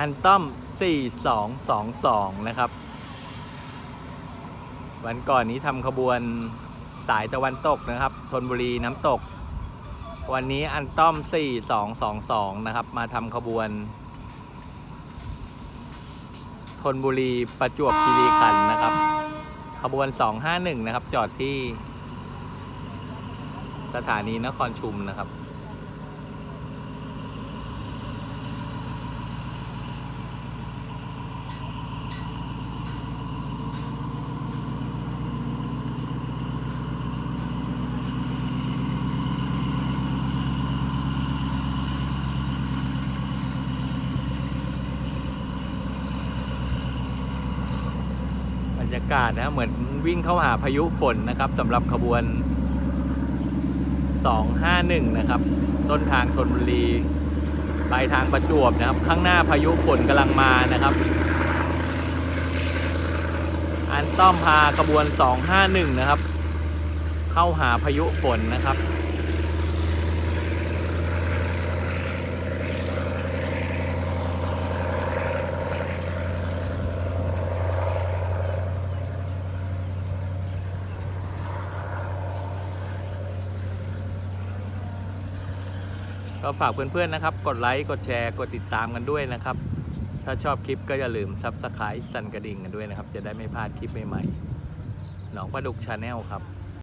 อันต้อม 4222 นะครับ วันก่อนนี้ทำขบวนสายตะวันตกนะครับธนบุรีน้ำตก วันนี้อันต้อม 4222 นะครับ มาทำขบวนธนบุรีประจวบคีรีขันธ์นะครับ ขบวน 251 นะครับ จอดที่ สถานีนครชุมนะครับ รยากาศนะเหมือนวิ่งเข้าหาพายุฝนนะครับสำหรับขบวน 251 นะครับ ต้นทางธนบุรีปลายทางประจวบนะครับ ข้างหน้าพายุฝนกำลังมานะครับ อันต้อมพาขบวน 251 นะครับ เข้าหาพายุฝนนะครับ ก็ฝากเพื่อนๆนะครับ กดไลค์ กดแชร์ กดติดตามกันด้วยนะครับ ถ้าชอบคลิปก็อย่าลืมซับสไครต์สั่นกระดิ่งกันด้วยนะครับ จะได้ไม่พลาดคลิปใหม่ๆ หนองประดุกชาแนลครับ